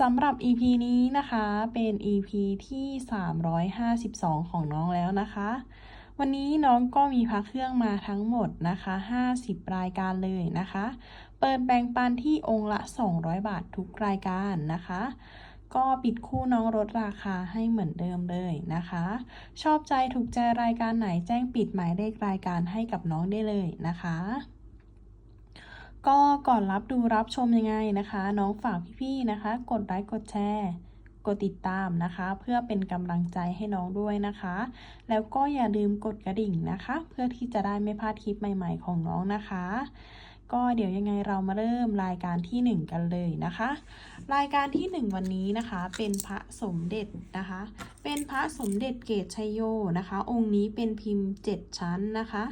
สำหรับ EP นี้นะคะเป็น EP ที่ 352 ของน้องแล้วนะคะ วันนี้น้องก็มีพักเครื่องมาทั้งหมดนะคะ 50 รายการเลยนะคะ เปิดแบ่งปันที่องค์ละ 200 บาททุกรายการนะคะ ก็ปิดคู่น้องลดราคาให้เหมือนเดิมเลยนะคะ ชอบใจถูกใจรายการไหนแจ้งปิดหมายเลขรายการให้กับน้องได้เลยนะคะ ก็ก่อนรับดูรับชมยังไงนะคะ น้องฝากพี่ๆนะคะ กดไลค์กดแชร์กดติดตามนะคะ เพื่อเป็นกำลังใจให้น้องด้วยนะคะ แล้วก็อย่าลืมกดกระดิ่งนะคะ เพื่อที่จะได้ไม่พลาดคลิปใหม่ ๆ ของน้องนะคะ ก็เดี๋ยวยังไงเรามาเริ่มรายการที่ 1 กันเลยนะคะ รายการที่ 1 วันนี้นะคะ เป็นพระสมเด็จนะคะ เป็นพระสมเด็จเกตชัยโยนะคะ องค์นี้เป็นพิมพ์ 7 ชั้นนะคะ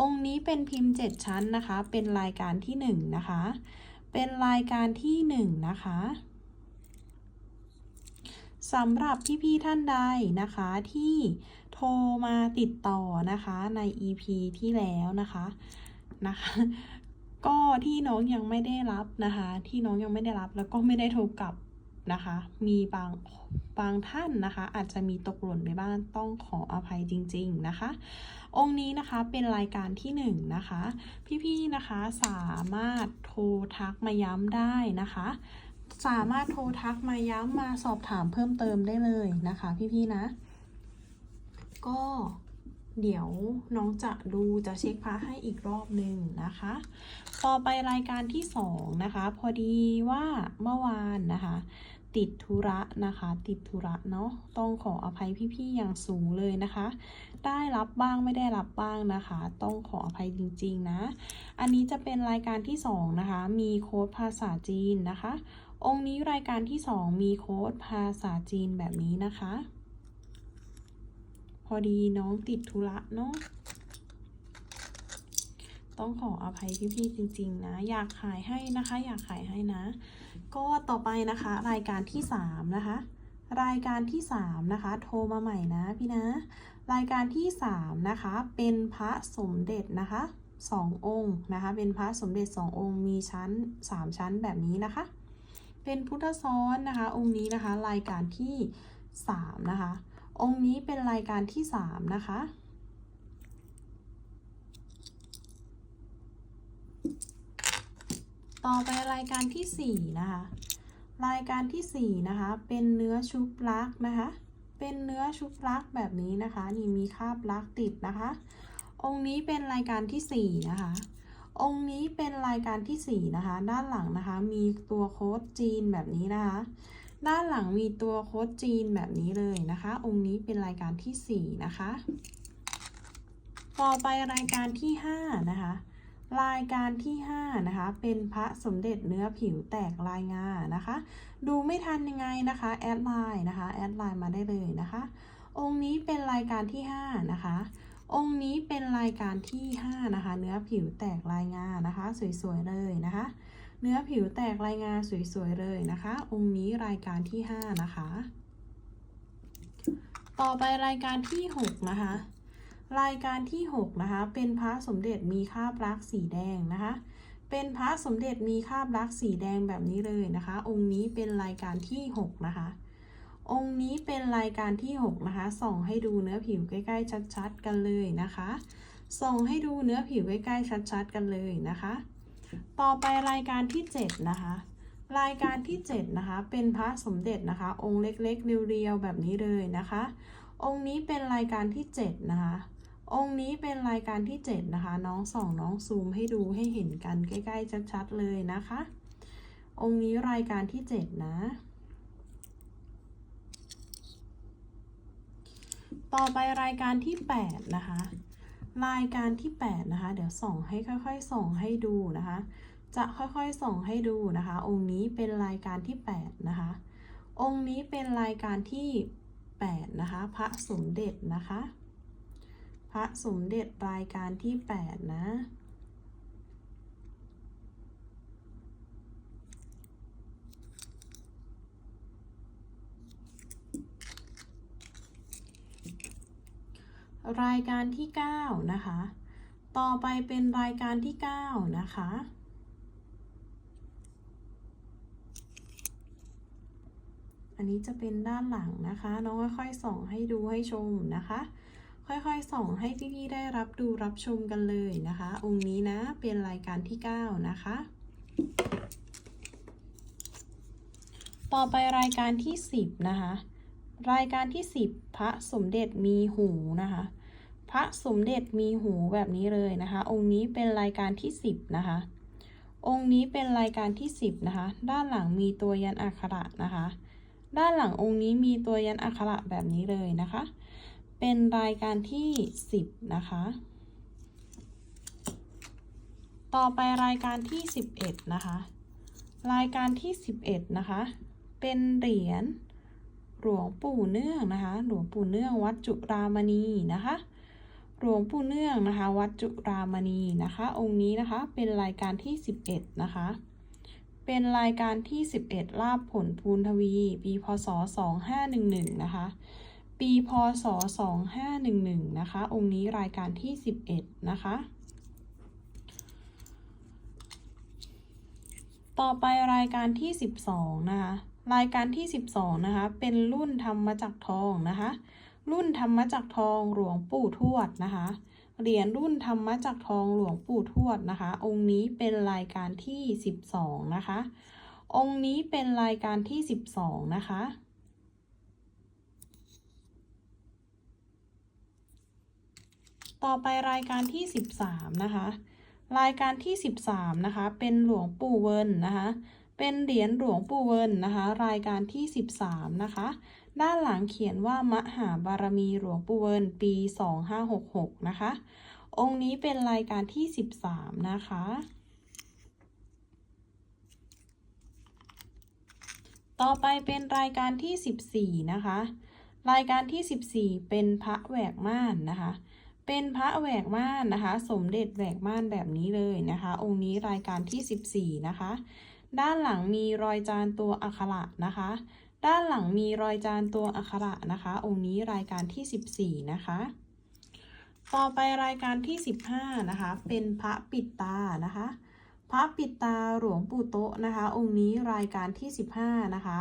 องค์นี้เป็นพิมพ์ 7 ชั้นนะคะ เป็นรายการที่ 1 นะคะ เป็นรายการที่ 1 นะคะสำหรับพี่ๆท่านใดนะคะที่โทรมาติดต่อนะคะใน EP ที่แล้วนะคะนะคะ ก็ที่น้องยังไม่ได้รับนะคะ ที่น้องยังไม่ได้รับแล้วก็ไม่ได้โทรกลับนะคะ มีบางบางท่านนะคะ อาจจะมีตกหล่นไปบ้างต้องขออภัยจริง ๆนะคะ องค์นี้นะคะเป็นรายการที่1นนะคะ พี่ๆนะคะสามารถโทรทักมาย้ำได้นะคะ สามารถโทรทักมาย้ำมาสอบถามเพิ่มเติมได้เลยนะคะ พี่ๆนะ ก็เดี๋ยวน้องจะดูจะเช็คพระให้อีกรอบหนึ่งนะคะต่อไปรายการที่สองนะคะ พอดีว่าเมื่อวานนะคะ ติดธุระนะคะ ติดธุระเนาะต้องขออภัยพี่ๆอย่างสูงเลยนะคะ ได้รับบ้างไม่ได้รับบ้างนะคะ ต้องขออภัยจริงๆนะ อันนี้จะเป็นรายการที่สองนะคะ มีโค้ดภาษาจีนนะคะ องค์นี้รายการที่สองมีโค้ดภาษาจีนแบบนี้นะคะ พอดีน้องติดธุระเนาะต้องขออภัยพี่ๆจริง ๆ นะ อยากขายให้นะคะ อยากขายให้นะ ก็ต่อไปนะคะ รายการที่สามนะคะ รายการที่สามนะคะ โทรมาใหม่นะพี่นะ รายการที่สามนะคะ เป็นพระสมเด็จนะคะสององค์นะคะ เป็นพระสมเด็จสององค์มีชั้นสามชั้นแบบนี้นะคะ เป็นพุทธซ้อนนะคะ องค์นี้นะคะ รายการที่สามนะคะ องค์นี้เป็นรายการที่สามนะคะ ต่อไปรายการที่สี่นะคะ รายการที่สี่นะคะ เป็นเนื้อชุบลักนะคะ เป็นเนื้อชุบลักแบบนี้นะคะ นี่มีคาบลักติดนะคะ องค์นี้เป็นรายการที่สี่นะคะ องค์นี้เป็นรายการที่สี่นะคะ ด้านหลังนะคะ มีตัวโค้ดจีนแบบนี้นะคะ ด้านหลังมีตัวโค้ดจีนแบบนี้เลยนะคะ องค์นี้เป็นรายการที่สี่นะคะ ต่อไปรายการที่ห้านะคะ รายการที่ 5 นะคะ เป็นพระสมเด็จเนื้อผิวแตกลายงานะคะ ดูไม่ทันยังไงนะคะ แอดไลน์นะคะ แอดไลน์มาได้เลยนะคะ องค์นี้เป็นรายการที่ 5 นะคะ องค์นี้เป็นรายการที่ 5 นะคะ เนื้อผิวแตกลายงานะคะ สวยๆเลยนะคะ เนื้อผิวแตกลายงาสวยๆเลยนะคะ องค์นี้รายการที่ 5 นะคะ ต่อไปรายการที่ 6 นะคะ รายการที่ 6 นะคะ เป็นพระสมเด็จมีคราบลักสีแดงนะคะ เป็นพระสมเด็จมีคราบลักสีแดงแบบนี้เลยนะคะ องค์นี้เป็นรายการที่ 6 นะคะ องค์นี้เป็นรายการที่ 6 นะคะ ส่องให้ดูเนื้อผิวใกล้ๆ ชัดๆ กันเลยนะคะ ส่องให้ดูเนื้อผิวใกล้ๆ ชัดๆ กันเลยนะคะ ต่อไปรายการที่ 7 นะคะ รายการที่ 7 นะคะ เป็นพระสมเด็จนะคะ องค์เล็กๆ เรียวๆ แบบนี้เลยนะคะ องค์นี้เป็นรายการที่ 7 นะคะ องค์นี้เป็นรายการที่ 7 นะคะ น้องส่องน้องซูมให้ดูให้เห็นกันใกล้ ๆ ชัด ๆ เลยนะคะ องค์นี้รายการที่ 7 นะ ต่อไปรายการที่ 8 นะคะ รายการที่ 8 นะคะ เดี๋ยวส่องให้ค่อยๆ ส่องให้ดูนะคะ จะค่อยๆ ส่องให้ดูนะคะ องค์นี้เป็นรายการที่ 8 นะคะ องค์นี้เป็นรายการที่ 8 นะคะ พระสมเด็จนะคะ พระสมเด็จรายการที่ 8 นะรายการที่ 9 นะคะ ต่อไปเป็นรายการที่ 9 นะคะ อันนี้จะเป็นด้านหลังนะคะ น้องค่อยๆส่องให้ดูให้ชมนะคะ ค่อยๆ ส่องให้พี่ๆได้รับดูรับชมกันเลยนะคะ องค์นี้นะเป็นรายการที่ 9 นะคะ ต่อไปรายการที่ 10 นะคะ รายการที่ 10 พระสมเด็จมีหูนะคะ พระสมเด็จมีหูแบบนี้เลยนะคะ องค์นี้เป็นรายการที่ 10 นะคะ องค์นี้เป็นรายการที่ 10 นะคะ ด้านหลังมีตัวยันอักขระนะคะ ด้านหลังองค์นี้มีตัวยันอักขระแบบนี้เลยนะคะ เป็นรายการที่ 10 นะคะ ต่อไปรายการที่ 11 นะคะ รายการที่ 11 นะคะ เป็นเหรียญหลวงปู่เนื่องนะคะ หลวงปู่เนื่องวัดจุรามณีนะคะหลวงปู่เนื่องนะคะ วัดจุรามณีนะคะ องค์นี้นะคะเป็นรายการที่ 11 นะคะ เป็นรายการที่ 11 ลาบผลภูนทวี ปีพศ 2511 นะคะ ปีพศ 2511 นะคะ องค์นี้รายการที่ 11 นะคะ ต่อไปรายการที่ 12 นะคะ รายการที่ 12 นะคะ เป็นรุ่นธรรมจักรทองนะคะ รุ่นธรรมจักรทองหลวงปู่ทวดนะคะ เหรียญรุ่นธรรมจักรทองหลวงปู่ทวดนะคะ องค์นี้เป็นรายการที่ 12 นะคะ องค์นี้เป็นรายการที่ 12 นะคะ ต่อไปรายการที่ 13 นะคะ รายการที่ 13 นะคะ เป็นหลวงปู่เวินนะคะ เป็นเหรียญหลวงปู่เวินนะคะ รายการที่ 13 นะคะ ด้านหลังเขียนว่ามหาบารมีหลวงปู่เวินปี 2566 นะคะ องค์นี้เป็นรายการที่ 13 นะคะต่อไปเป็นรายการที่ 14 นะคะ รายการที่ 14 เป็นพระแหวกม่านนะคะ เป็นพระแหวกม่านนะคะ สมเด็จแหวกม่านแบบนี้เลยนะคะ องค์นี้รายการที่ 14 นะคะ ด้านหลังมีรอยจานตัวอักขระนะคะ ด้านหลังมีรอยจานตัวอักขระนะคะ องค์นี้รายการที่ 14 นะคะ ต่อไปรายการที่ 15 นะคะ เป็นพระปิดตานะคะ พระปิดตาหลวงปู่โตะนะคะ องค์นี้รายการที่ 15 นะคะ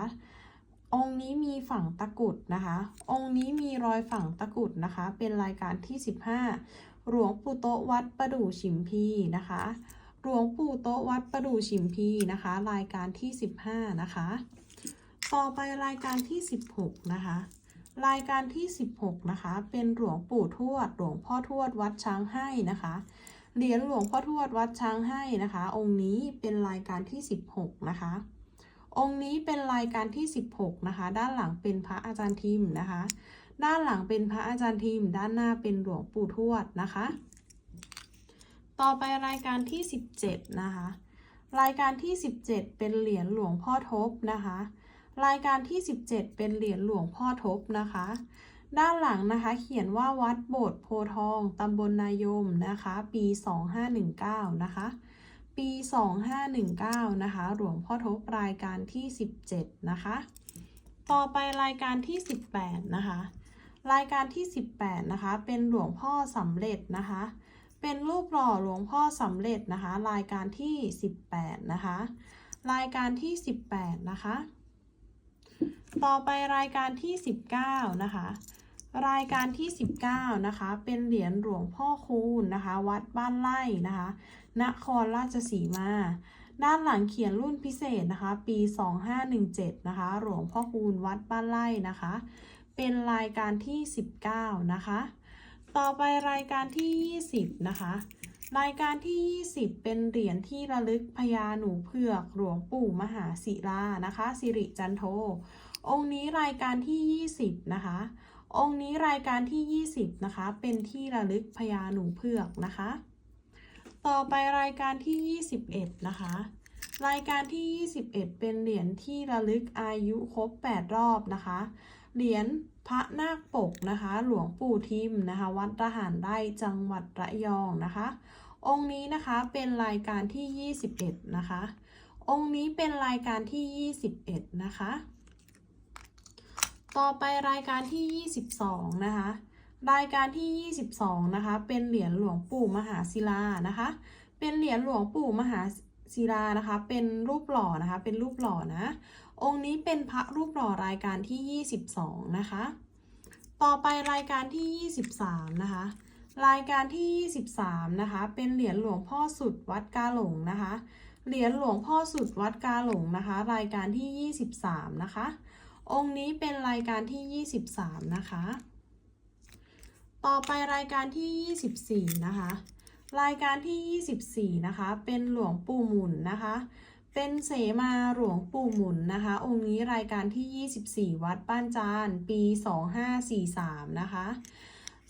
องค์นี้มีฝั่งตะกุดนะคะ องค์นี้มีรอยฝั่งตะกุดนะคะ เป็นรายการที่ 15 หลวงปู่โตวัดประดู่ฉิมพีนะคะ หลวงปู่โตวัดประดู่ฉิมพีนะคะ รายการที่ 15 นะคะ ต่อไปรายการที่ 16 นะคะ รายการที่ 16 นะคะ เป็นหลวงปู่ทวด หลวงพ่อทวดวัดช้างให้นะคะ เหรียญหลวงพ่อทวดวัดช้างให้นะคะ องค์นี้เป็นรายการที่ 16 นะคะ องค์นี้เป็นรายการที่ 16 นะคะ ด้านหลังเป็นพระอาจารย์ทิมนะคะ ด้านหลังเป็นพระอาจารย์ทิม ด้านหน้าเป็นหลวงปู่ทวดนะคะ ต่อไปรายการที่ 17 นะคะ รายการที่ 17 เป็นเหรียญหลวงพ่อทบนะคะ รายการที่ 17 เป็นเหรียญหลวงพ่อทบนะคะ ด้านหลังนะคะเขียนว่าวัดโบสถ์โพทองตำบลนายมนะคะ ปี 2519 นะคะ ปี 2519 นะคะ หลวงพ่อทบรายการที่ 17 นะคะ ต่อไปรายการที่ 18 นะคะ รายการที่ 18 นะคะ เป็นหลวงพ่อสำเร็จนะคะ เป็นรูปหล่อหลวงพ่อสำเร็จนะคะ รายการที่ 18 นะคะ รายการที่ 18 นะคะ ต่อไปรายการที่ 19 นะคะรายการที่ 19 นะคะ เป็นเหรียญหลวงพ่อคูณนะคะ วัดบ้านไร่นะคะ นครราชสีมา ด้านหลังเขียนรุ่นพิเศษนะคะ ปี 2517 นะคะ หลวงพ่อคูณวัดบ้านไร่นะคะ เป็นรายการที่ 19 นะคะ ต่อไปรายการที่ 20 นะคะ รายการที่ 20 เป็นเหรียญที่ระลึกพญาหนูเผือก หลวงปู่มหาศิลานะคะ สิริจันโท องค์นี้รายการที่ 20 นะคะองค์นี้รายการที่ 20 นะคะ เป็นที่ระลึกพญาหนูเผือกนะคะ ต่อไปรายการที่ 21 นะคะ รายการที่ 21 เป็นเหรียญที่ระลึกอายุครบ 8 รอบนะคะ เหรียญพระนาคปกนะคะ หลวงปู่ทิมนะคะ วัดระหารไร่จังหวัดระยองนะคะ องค์นี้นะคะเป็นรายการที่ 21 นะคะ องค์นี้เป็นรายการที่ 21 นะคะ ต่อไปรายการที่ 22 นะคะ รายการที่ 22 นะคะ เป็นเหรียญหลวงปู่มหาศิลานะคะ เป็นเหรียญหลวงปู่มหาศิลานะคะ เป็นรูปหล่อนะคะ เป็นรูปหล่อนะ องค์นี้เป็นพระรูปหล่อรายการที่ 22 นะคะ ต่อไปรายการที่ 23 นะคะ รายการที่ 23 นะคะ เป็นเหรียญหลวงพ่อสุดวัดกาหลงนะคะ เหรียญหลวงพ่อสุดวัดกาหลงนะคะ รายการที่ 23 นะคะ องค์นี้เป็นรายการที่ 23 นะคะ ต่อไปรายการที่ 24 นะคะ รายการที่ 24 นะคะ เป็นหลวงปู่หมุนนะคะ เป็นเสมาหลวงปู่หมุนนะคะ องค์นี้รายการที่ 24 วัดบ้านจาน ปี 2543 นะคะ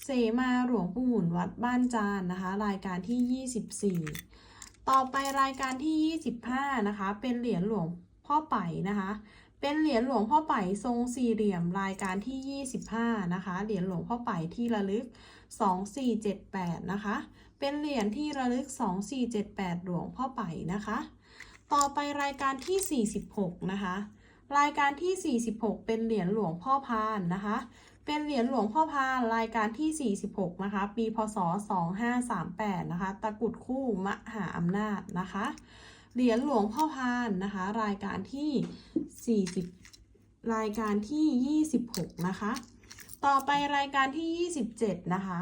เสมาหลวงปู่หมุนวัดบ้านจานนะคะ รายการที่ 24 ต่อไปรายการที่ 25 นะคะ เป็นเหรียญหลวงพ่อไปนะคะ เป็นเหรียญหลวงพ่อไปทรงสี่เหลี่ยมรายการที่ 25 นะคะ เหรียญหลวงพ่อไปที่ระลึก 2478 นะคะ เป็นเหรียญที่ระลึก 2478 หลวงพ่อไปนะคะ ต่อไปรายการที่ 46 นะคะ รายการที่ 46 เป็นเหรียญหลวงพ่อพานนะคะ เป็นเหรียญหลวงพ่อพานรายการที่ 46 นะคะ ปี พศ 2538 นะคะ ตะกุดคู่มหาอำนาจนะคะ เหรียญหลวงพ่อพานนะคะ รายการที่ 40 รายการที่ 26 นะคะ ต่อไปรายการที่ 27 นะคะ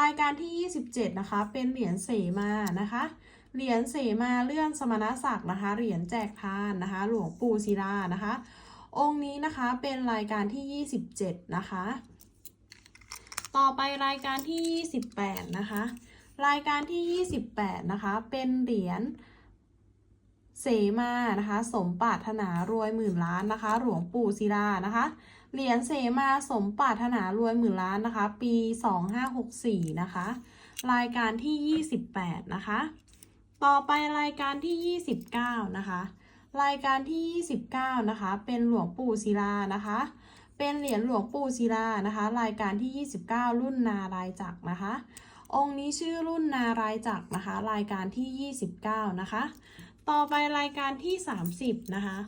รายการที่ 27 นะคะ เป็นเหรียญเสมานะคะ เหรียญเสมาเลื่อนสมณศักดิ์นะคะ เหรียญแจกทานนะคะ หลวงปู่ศิลานะคะ องค์นี้นะคะเป็นรายการที่ 27 นะคะ ต่อไปรายการที่ 28 นะคะ รายการที่ 28 นะคะ เป็นเหรียญ เสมานะคะ สมปรารถนารวยหมื่นล้านนะคะ หลวงปู่ศิลานะคะ เหรียญเสมาสมปรารถนารวยหมื่นล้านนะคะ ปี 2564 นะคะ รายการที่ 28 นะคะ ต่อไปรายการที่ 29 นะคะ รายการที่ 29 นะคะ เป็นหลวงปู่ศิลานะคะ เป็นเหรียญหลวงปู่ศิลานะคะ รายการที่ 29 รุ่นนารายจักรนะคะ องค์นี้ชื่อรุ่นนารายจักรนะคะ รายการที่ 29 นะคะ ต่อไปรายการที่ 30 นะคะ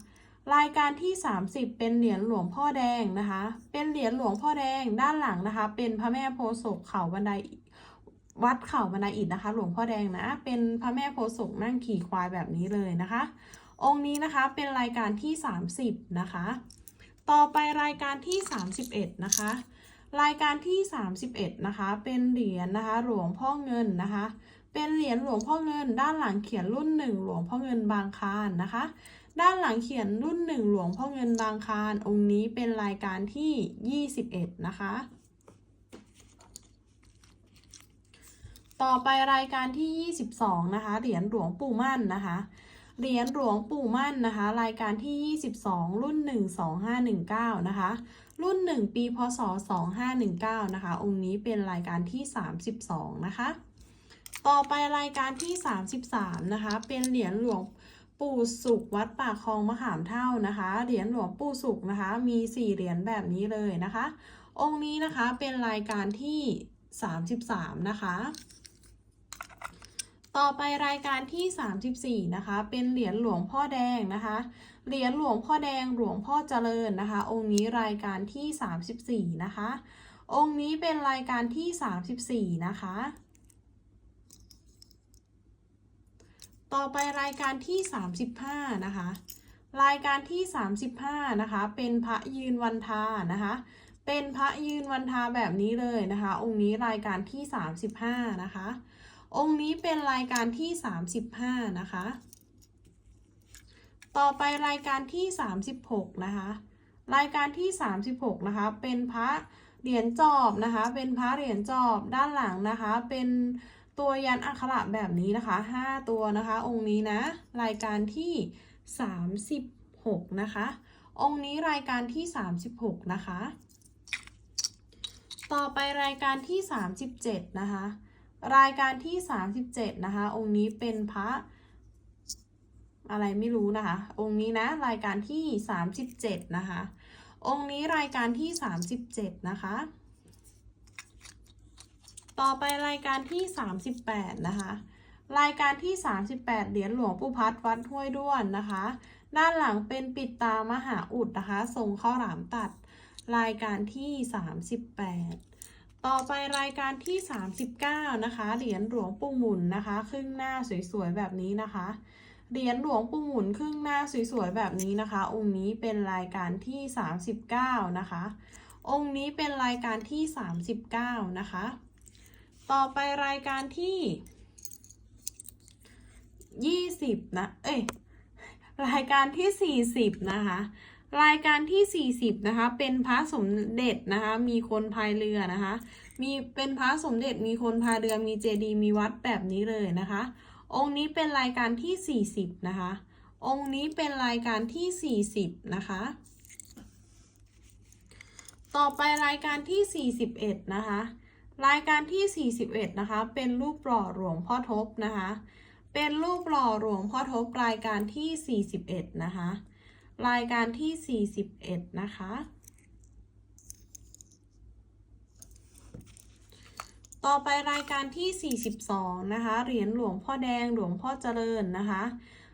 รายการที่ 30 เป็นเหรียญหลวงพ่อแดงนะคะ เป็นเหรียญหลวงพ่อแดงด้านหลังนะคะ เป็นพระแม่โพศพเขาบันไดวัดเขาบันไดอิฐนะคะ หลวงพ่อแดงนะ เป็นพระแม่โพศพนั่งขี่ควายแบบนี้เลยนะคะ องค์นี้นะคะเป็นรายการที่ 30 นะคะ ต่อไปรายการที่ 31 นะคะ รายการที่ 31 นะคะ เป็นเหรียญนะคะ หลวงพ่อเงินนะคะ เป็นเหรียญหลวงพ่อเงิน ด้านหลังเขียนรุ่นหนึ่งหลวงพ่อเงินบางคานนะคะ ด้านหลังเขียนรุ่นหนึ่งหลวงพ่อเงินบางคานองค์นี้เป็นรายการที่ 21 นะคะ ต่อไปรายการที่ 22 นะคะ เหรียญหลวงปู่มั่นนะคะเหรียญหลวงปู่มั่นนะคะ รายการที่ 22 รุ่น 12519 นะคะ รุ่น 1 ปีพศ 2519 นะคะ องค์นี้เป็นรายการที่ 32 นะคะ ต่อไปรายการที่ 33 นะคะ เป็นเหรียญหลวงปู่สุขวัดปากคลองมะขามเท่านะคะ เหรียญหลวงปู่สุขนะคะ มี 4 เหรียญแบบนี้เลยนะคะ องค์นี้นะคะเป็นรายการที่ 33 นะคะ ต่อไปรายการที่ 34 นะคะ เป็นเหรียญหลวงพ่อแดงนะคะ เหรียญหลวงพ่อแดงหลวงพ่อเจริญนะคะ องค์นี้รายการที่ 34 นะคะ องค์นี้เป็นรายการที่ 34 นะคะ ต่อไปรายการที่ 35 นะคะ รายการที่ 35 นะคะ เป็นพระยืนวันทานะคะ เป็นพระยืนวันทาแบบนี้เลยนะคะ องค์นี้รายการที่ 35 นะคะ องค์นี้เป็นรายการที่ 35 นะคะ ต่อไปรายการที่ 36 นะคะ รายการที่ 36 นะคะ เป็นพระเหรียญจอบนะคะ เป็นพระเหรียญจอบด้านหลังนะคะ เป็น ตัวยันอักขระแบบนี้นะคะ 5 ตัวนะคะ องค์นี้นะ รายการที่ 36 นะคะ องค์นี้รายการที่ 36 นะคะ ต่อไปรายการที่ 37 นะคะ รายการที่ 37 นะคะ องค์นี้เป็นพระอะไรไม่รู้นะคะ องค์นี้นะรายการที่ 37 นะคะ องค์นี้รายการที่ 37 นะคะ ต่อไปรายการที่ 38 นะคะ รายการที่ 38 เหรียญหลวงปู่พัดวัดห้วยด้วนนะคะ ด้านหลังเป็นปิดตามหาอุดนะคะทรงข้าวหลามตัด รายการที่ 38 ต่อไปรายการที่ 39 นะคะ เหรียญหลวงปู่หมุนนะคะ ครึ่งหน้าสวยๆแบบนี้นะคะ เหรียญหลวงปู่หมุนครึ่งหน้าสวยๆแบบนี้นะคะ องค์นี้เป็นรายการที่ 39 นะคะ องค์นี้เป็นรายการที่ 39 นะคะ ต่อไปรายการที่20นะ เอ้ย รายการที่40นะคะ รายการที่40นะคะ เป็นพระสมเด็จนะคะ มีคนพายเรือนะคะ มีเป็นพระสมเด็จ มีคนพายเรือ มีเจดีย์ มีวัดแบบนี้เลยนะคะ องค์นี้เป็นรายการที่40นะคะ องค์นี้เป็นรายการที่40นะคะ ต่อไปรายการที่41นะคะ รายการที่ 41 นะคะ เป็นรูปหล่อหลวงพ่อทบนะคะ เป็นรูปหล่อหลวงพ่อทบรายการที่ 41 นะคะ รายการที่ 41 นะคะ ต่อไปรายการที่ 42 นะคะ เหรียญหลวงพ่อแดงหลวงพ่อเจริญนะคะ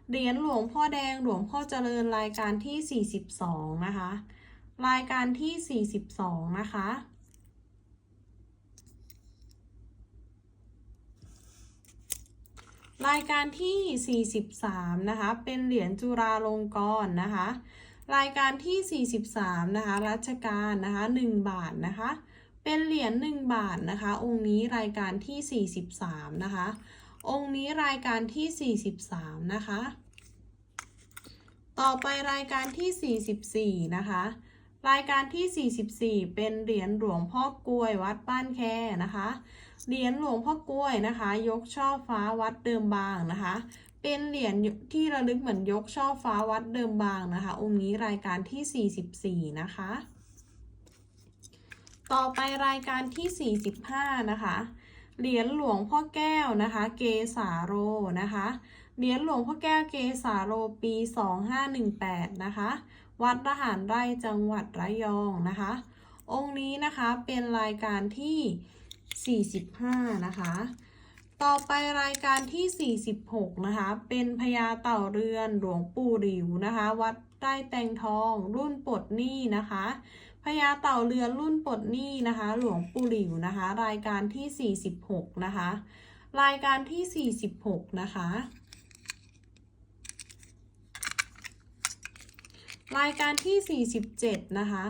เหรียญหลวงพ่อแดงหลวงพ่อเจริญรายการที่ 42 นะคะ รายการที่ 42 นะคะ รายการที่ 43 นะคะ เป็นเหรียญจุฬาลงกรณ์นะคะ รายการที่ 43 นะคะ รัชกาลนะคะ 1 บาทนะคะ เป็นเหรียญ1บาทนะคะ องค์นี้รายการที่ 43 นะคะ องค์นี้รายการที่ 43 นะคะ ต่อไปรายการที่ 44 นะคะ รายการที่ 44 เป็นเหรียญหลวงพ่อกลวยวัดบ้านแคนะคะ เหรียญหลวงพ่อกล้วยนะคะ ยกช่อฟ้าวัดเดิมบางนะคะ เป็นเหรียญที่ระลึกเหมือนยกช่อฟ้าวัดเดิมบางนะคะ องค์นี้รายการที่ 44 นะคะ ต่อไปรายการที่ 45 นะคะ เหรียญหลวงพ่อแก้วนะคะ เกสาโรนะคะ เหรียญหลวงพ่อแก้วเกสาโรปี 2518 นะคะ วัดรหารไร่จังหวัดระยองนะคะ องค์นี้นะคะเป็นรายการที่ 45 นะคะ ต่อไปรายการที่ 46 นะคะ เป็นพญาเต่าเรือนหลวงปู่หลิวนะคะ วัดใต้แตงทองรุ่นปลดหนี้นะคะพญาเต่าเรือนรุ่นปลดหนี้นะคะ หลวงปู่หลิวนะคะ รายการที่ 46 นะคะ รายการที่ 46 นะคะ รายการที่ 47 นะคะ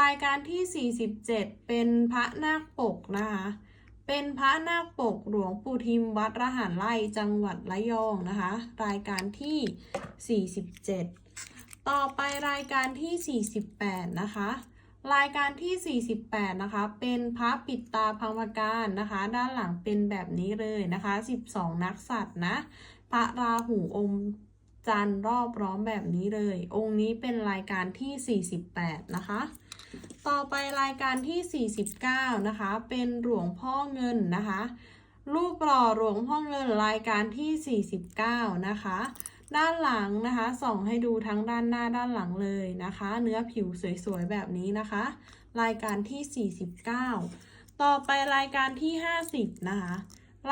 รายการที่ 47 เป็นพระนาคปกนะคะ เป็นพระนาคปกหลวงปู่ทิมวัดระหารไร่จังหวัดระยองนะคะ รายการที่ 47 ต่อไปรายการที่ 48 นะคะ รายการที่ 48 นะคะ เป็นพระปิดตาพังพการนะคะ ด้านหลังเป็นแบบนี้เลยนะคะ 12 นักสัตว์นะ พระราหูอมจันทร์รอบร้อมแบบนี้เลย องค์นี้เป็นรายการที่ 48 นะคะ ต่อไปรายการที่ 49 นะคะ เป็นหลวงพ่อเงินนะคะ รูปหล่อหลวงพ่อเงินรายการที่ 49 นะคะ ด้านหลังนะคะส่องให้ดูทั้งด้านหน้าด้านหลังเลยนะคะ เนื้อผิวสวยๆแบบนี้นะคะ รายการที่ 49 ต่อไปรายการที่ 50 นะคะ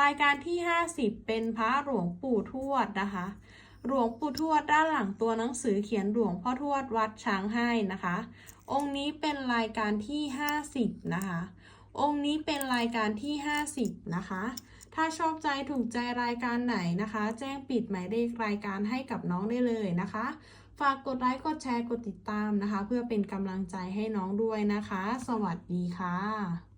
รายการที่ 50 เป็นพระหลวงปู่ทวดนะคะ หลวงปู่ทวดด้านหลังตัวหนังสือเขียนหลวงพ่อทวดวัดช้างให้นะคะ องค์นี้เป็นรายการที่ 50 นะคะ องค์นี้เป็นรายการที่ 50 นะคะ ถ้าชอบใจถูกใจรายการไหนนะคะ แจ้งปิดหมายเลขรายการให้กับน้องได้เลยนะคะ ฝากกดไลค์กดแชร์กดติดตามนะคะ เพื่อเป็นกำลังใจให้น้องด้วยนะคะ สวัสดีค่ะ